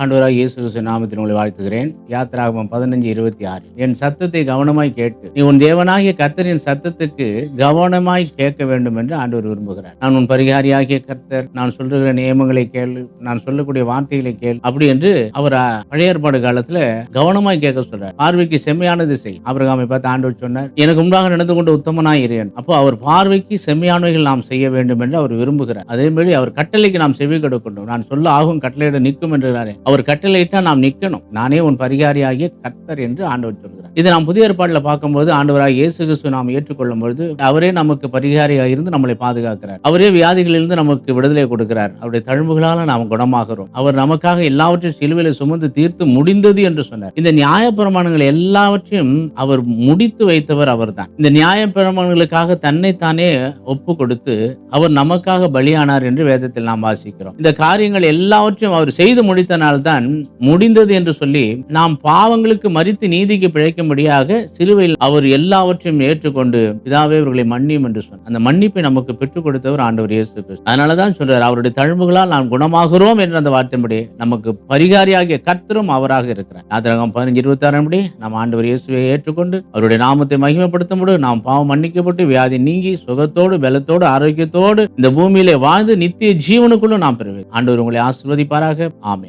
ஆண்டவராக இயேசு நாமத்தில் உங்களை வாழ்த்துகிறேன். யாத்திராகமம் பதினஞ்சு இருபத்தி ஆறு. என் சத்தத்தை கவனமாய் கேட்டு நீ உன் தேவனாகிய கர்த்தரின் சத்தத்துக்கு கவனமாய் கேட்க வேண்டும் என்று ஆண்டவர் விரும்புகிறார். நான் உன் பரிகாரியாகிய கர்த்தர் நான் சொல்லுகிற நியமங்களை கேள் நான் சொல்லக்கூடிய வார்த்தைகளை கேள் அப்படி என்று அவர் பழைய ஏற்பாடு காலத்துல கவனமாய் கேட்க சொல்றார். பார்வைக்கு செம்மையானது செய். ஆபிரகாமை பார்த்து ஆண்டவர் சொன்னார் எனக்கு முன்பாக நடந்து கொண்டு உத்தமனாய் இருன் அப்போ அவர் பார்வைக்கு செம்மையானவைகள் நாம் செய்ய வேண்டும் என்று அவர் விரும்புகிறார். அதே மாதிரி அவர் கட்டளைக்கு நாம் செவி கொடுக்கணும் நான் சொல்ல ஆகும் கட்டளையிட நிற்கும் என்றாரே அவர் கட்டளையிட்டா நாம் நிற்கணும். நானே உன் பரிகாரியாகிய கர்த்தர் என்று ஆண்டவர் சொல்கிறார் இது நாம் புதிய ஏற்பாட்டில் பார்க்கும்போது ஆண்டவராக இயேசு கிறிஸ்து நாம் ஏற்றுக்கொள்ளும் பொழுது அவரே நமக்கு பரிகாரியாக இருந்து நம்மளை பாதுகாக்கிறார். அவரே வியாதிகளிலிருந்து நமக்கு விடுதலை கொடுக்கிறார். அவருடைய தழும்புகளால நாம் குணமாகிறோம். அவர் நமக்காக எல்லாவற்றையும் சிலுவையில சுமந்து தீர்த்து முடிந்தது என்று சொன்னார். இந்த நியாயப்பிரமாணங்கள் எல்லாவற்றையும் அவர் முடித்து வைத்தவர் அவர்தான். இந்த நியாயப்பிரமாணங்களுக்காக தன்னைத்தானே ஒப்பு கொடுத்து அவர் நமக்காக பலியானார் என்று வேதத்தில் நாம் வாசிக்கிறோம். இந்த காரியங்கள் எல்லாவற்றையும் அவர் செய்து முடித்தனால்தான் முடிந்தது என்று சொல்லி நாம் பாவங்களுக்கு மறித்து நீதிக்கு பிழைக்க பிழைக்கும்படியாக சிலுவையில் அவர் எல்லாவற்றையும் ஏற்றுக்கொண்டு பிதாவே இவர்களை மன்னியும் என்று சொன்னார். அந்த மன்னிப்பை நமக்கு பெற்றுக் கொடுத்தவர் ஆண்டவர் இயேசு கிறிஸ்து. அதனாலதான் சொல்றார் அவருடைய தழும்புகளால் நாம் குணமாகிறோம் என்ற அந்த வார்த்தையின்படி நமக்கு பரிகாரியாகிய கர்த்தரும் அவராக இருக்கிறார். யாத்திரகம் பதினஞ்சு இருபத்தி ஆறாம்படி நாம் ஆண்டவர் இயேசுவை ஏற்றுக்கொண்டு அவருடைய நாமத்தை மகிமைப்படுத்தும்போது நாம் பாவம் மன்னிக்கப்பட்டு வியாதி நீங்கி சுகத்தோடு பலத்தோடு ஆரோக்கியத்தோடு இந்த பூமியிலே வாழ்ந்து நித்திய ஜீவனுக்குள்ளும் நாம் பெறுவேன். ஆண்டவர் உங்களை ஆசிர்வதிப்பாராக. ஆமே